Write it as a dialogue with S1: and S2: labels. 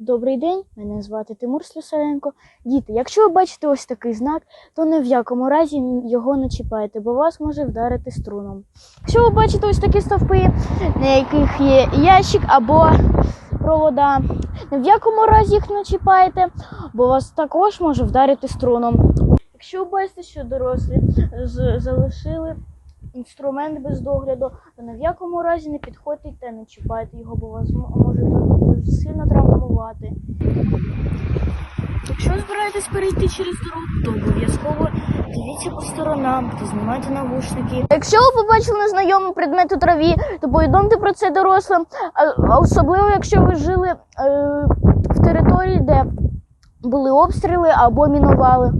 S1: Добрий день, мене звати Тимур Слюсаренко. Діти, якщо ви бачите ось такий знак, то ні в якому разі його не чіпайте, бо вас може вдарити струном. Якщо ви бачите ось такі стовпи, на яких є ящик або провода, ні в якому разі їх не чіпайте, бо вас також може вдарити струном. Якщо ви бачите, що дорослі залишили інструмент без догляду, то ні в якому разі не підходьте та не чіпайте його, бо вас може Якщо збираєтесь перейти через дорогу, то обов'язково дивіться по сторонам та знімайте навушники. Якщо ви побачили незнайомий предмет у траві, то повідомте про це дорослим, особливо якщо ви жили е, в території, де були обстріли або мінували.